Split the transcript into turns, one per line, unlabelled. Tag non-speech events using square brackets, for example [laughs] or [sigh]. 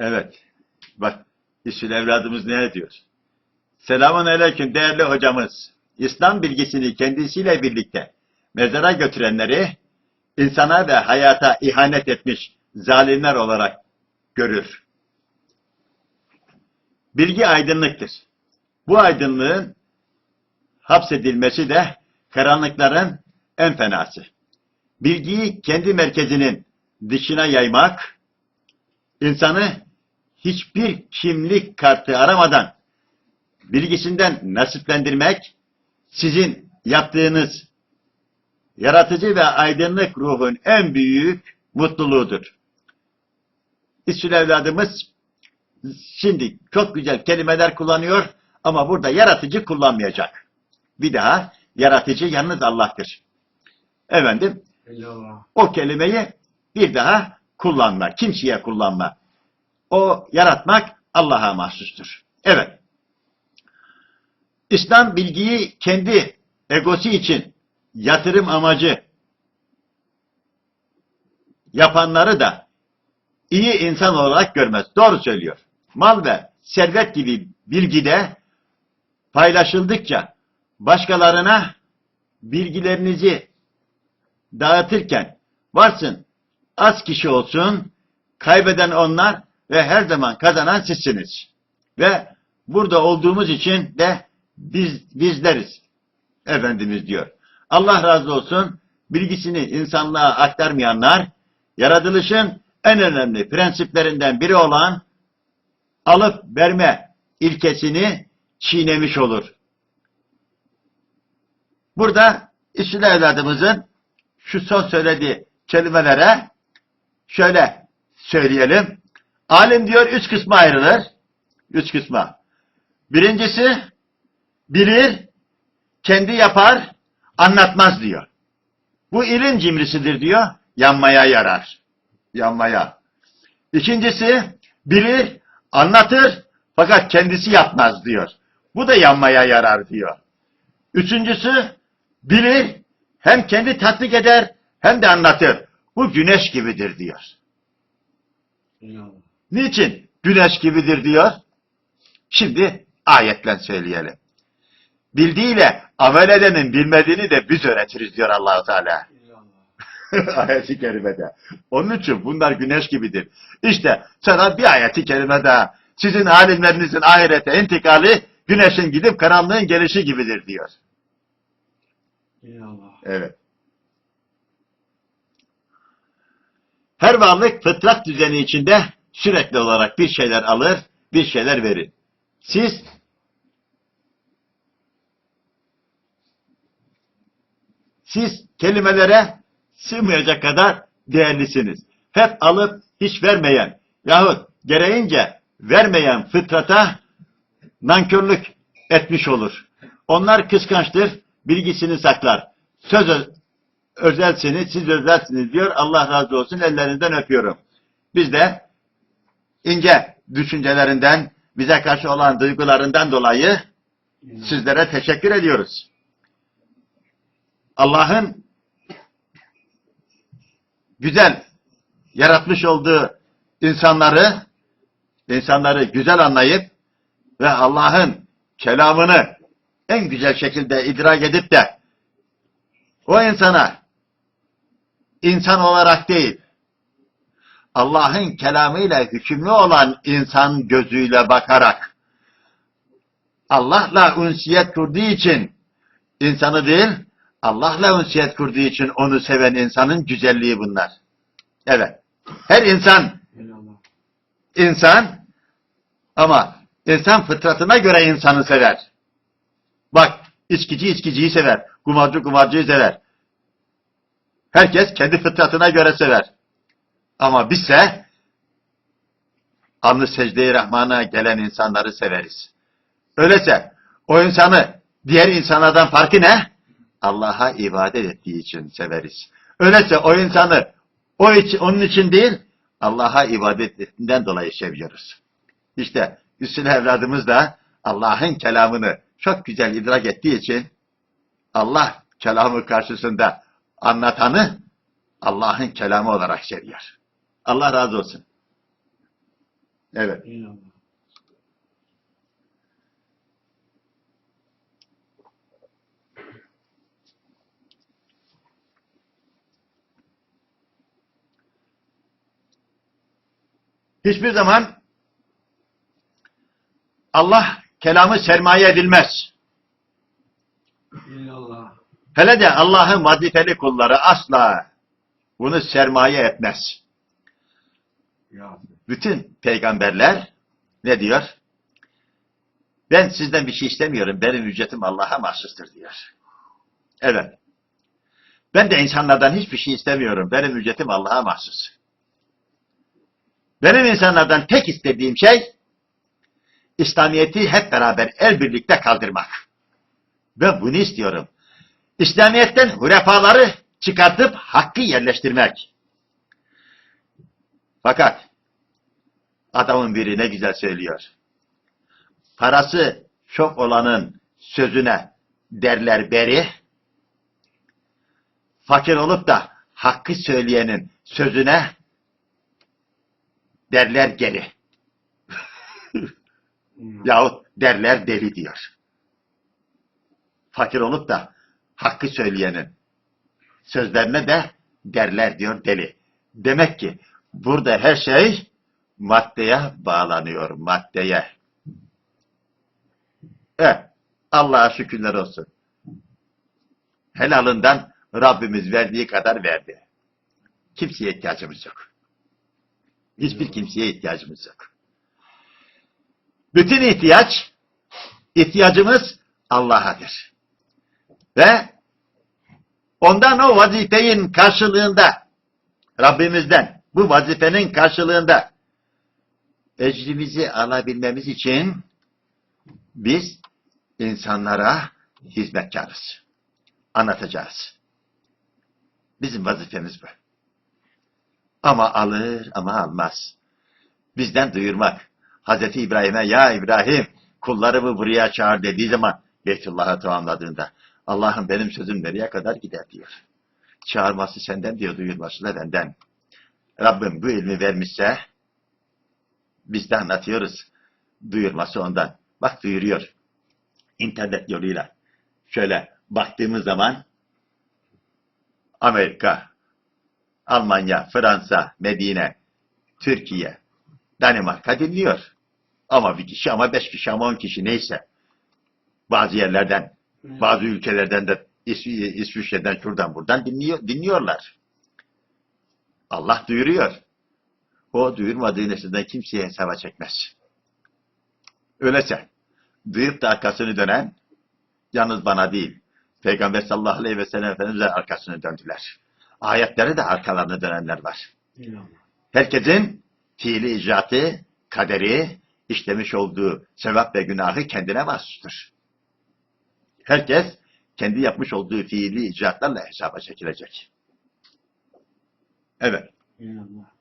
Evet. Bak İsül evladımız ne diyor? Selamun aleyküm değerli hocamız. İslam bilgisini kendisiyle birlikte mezara götürenleri insana ve hayata ihanet etmiş zalimler olarak görür. Bilgi aydınlıktır. Bu aydınlığın hapsedilmesi de karanlıkların en fenası. Bilgiyi kendi merkezinin dışına yaymak, insanı hiçbir kimlik kartı aramadan bilgisinden nasiplendirmek, sizin yaptığınız yaratıcı ve aydınlık ruhun en büyük mutluluğudur. İsül evladımız şimdi çok güzel kelimeler kullanıyor ama burada yaratıcı kullanmayacak. Bir daha yaratıcı yalnız Allah'tır. Efendim
Eyvallah.
o kelimeyi bir daha kullanma, kimseye kullanma. O yaratmak Allah'a mahsustur. Evet. İslam bilgiyi kendi egosu için yatırım amacı yapanları da iyi insan olarak görmez. Doğru söylüyor. Mal ve servet gibi bilgide paylaşıldıkça başkalarına bilgilerinizi dağıtırken varsın az kişi olsun kaybeden onlar ve her zaman kazanan sizsiniz. Ve burada olduğumuz için de biz bizleriz. Efendimiz diyor. Allah razı olsun bilgisini insanlığa aktarmayanlar yaratılışın en önemli prensiplerinden biri olan alıp verme ilkesini çiğnemiş olur. Burada İsül evladımızın şu son söylediği kelimelere şöyle söyleyelim. Alim diyor üç kısma ayrılır. Üç kısma. Birincisi bilir, kendi yapar, anlatmaz diyor. Bu ilim cimrisidir diyor, yanmaya yarar. Yanmaya. İkincisi bilir, anlatır fakat kendisi yapmaz diyor. Bu da yanmaya yarar diyor. Üçüncüsü bilir, hem kendi tatbik eder hem de anlatır. Bu güneş gibidir diyor.
Eyvallah.
Niçin güneş gibidir diyor? Şimdi ayetle söyleyelim. Bildiğiyle amel edenin bilmediğini de biz öğretiriz diyor Allahu Teala. [laughs] Ayeti kerimede. Onun için bunlar güneş gibidir. İşte sana bir ayeti kerime daha. Sizin alimlerinizin ahirete intikali güneşin gidip karanlığın gelişi gibidir diyor.
Eyvallah.
Evet. Her varlık fıtrat düzeni içinde sürekli olarak bir şeyler alır, bir şeyler verir. Siz siz kelimelere sığmayacak kadar değerlisiniz. Hep alıp hiç vermeyen yahut gereğince vermeyen fıtrata nankörlük etmiş olur. Onlar kıskançtır, bilgisini saklar. Söz ö- özelsiniz, siz özelsiniz diyor. Allah razı olsun, ellerinden öpüyorum. Biz de ince düşüncelerinden, bize karşı olan duygularından dolayı sizlere teşekkür ediyoruz. Allah'ın güzel yaratmış olduğu insanları, insanları güzel anlayıp ve Allah'ın kelamını en güzel şekilde idrak edip de o insana insan olarak değil, Allah'ın kelamıyla hükümlü olan insan gözüyle bakarak Allah'la ünsiyet kurduğu için insanı değil, Allah'la ünsiyet kurduğu için onu seven insanın güzelliği bunlar. Evet. Her insan insan ama insan fıtratına göre insanı sever. Bak içkici içkiciyi sever. Kumarcı kumarcıyı sever. Herkes kendi fıtratına göre sever. Ama bizse alnı secde-i Rahman'a gelen insanları severiz. Öyleyse o insanı diğer insanlardan farkı ne? Allah'a ibadet ettiği için severiz. Öyleyse o insanı o için, onun için değil, Allah'a ibadet ettiğinden dolayı seviyoruz. İşte Üstün evladımız da Allah'ın kelamını çok güzel idrak ettiği için Allah kelamı karşısında anlatanı Allah'ın kelamı olarak seviyor. Allah razı olsun. Evet.
Eyvallah.
Hiçbir zaman Allah kelamı sermaye edilmez.
Eyvallah.
Hele de Allah'ın vazifeli kulları asla bunu sermaye etmez. Bütün peygamberler ne diyor? Ben sizden bir şey istemiyorum. Benim ücretim Allah'a mahsustur diyor. Evet. Ben de insanlardan hiçbir şey istemiyorum. Benim ücretim Allah'a mahsus. Benim insanlardan tek istediğim şey İslamiyet'i hep beraber el birlikte kaldırmak. Ve bunu istiyorum. İslamiyet'ten hurefaları çıkartıp hakkı yerleştirmek. Fakat adamın biri ne güzel söylüyor. Parası çok olanın sözüne derler beri, fakir olup da hakkı söyleyenin sözüne derler geri.
Hmm.
Yahut derler deli diyor. Fakir olup da hakkı söyleyenin sözlerine de derler diyor deli. Demek ki burada her şey maddeye bağlanıyor, maddeye. Evet, Allah'a şükürler olsun. Helalından Rabbimiz verdiği kadar verdi. Kimseye ihtiyacımız yok. Hiçbir kimseye ihtiyacımız yok. Bütün ihtiyaç, ihtiyacımız Allah'adır. Ve ondan o vazifenin karşılığında, Rabbimizden bu vazifenin karşılığında ecrimizi alabilmemiz için biz insanlara hizmetkarız. Anlatacağız. Bizim vazifemiz bu. Ama alır ama almaz. Bizden duyurmak. Hazreti İbrahim'e ya İbrahim kullarımı buraya çağır dediği zaman Beytullah'a tamamladığında Allah'ım benim sözüm nereye kadar gider diyor. Çağırması senden diyor, duyurması da benden. Rabbim bu ilmi vermişse biz de anlatıyoruz. Duyurması ondan. Bak duyuruyor. İnternet yoluyla. Şöyle baktığımız zaman Amerika, Almanya, Fransa, Medine, Türkiye, Danimarka dinliyor. Ama bir kişi ama beş kişi ama on kişi neyse. Bazı yerlerden, bazı ülkelerden de İs- İsviçre'den şuradan buradan dinliyor, dinliyorlar. Allah duyuruyor. O duyurmadığı nesilden kimseye hesaba çekmez. Öyleyse duyup da arkasını dönen yalnız bana değil. Peygamber sallallahu aleyhi ve sellem Efendimiz'e arkasını döndüler. Ayetlere de arkalarını dönenler var. Herkesin fiili icraatı, kaderi, işlemiş olduğu sevap ve günahı kendine mahsustur. Herkes kendi yapmış olduğu fiili icraatlarla hesaba çekilecek. Evet.
Eyvallah.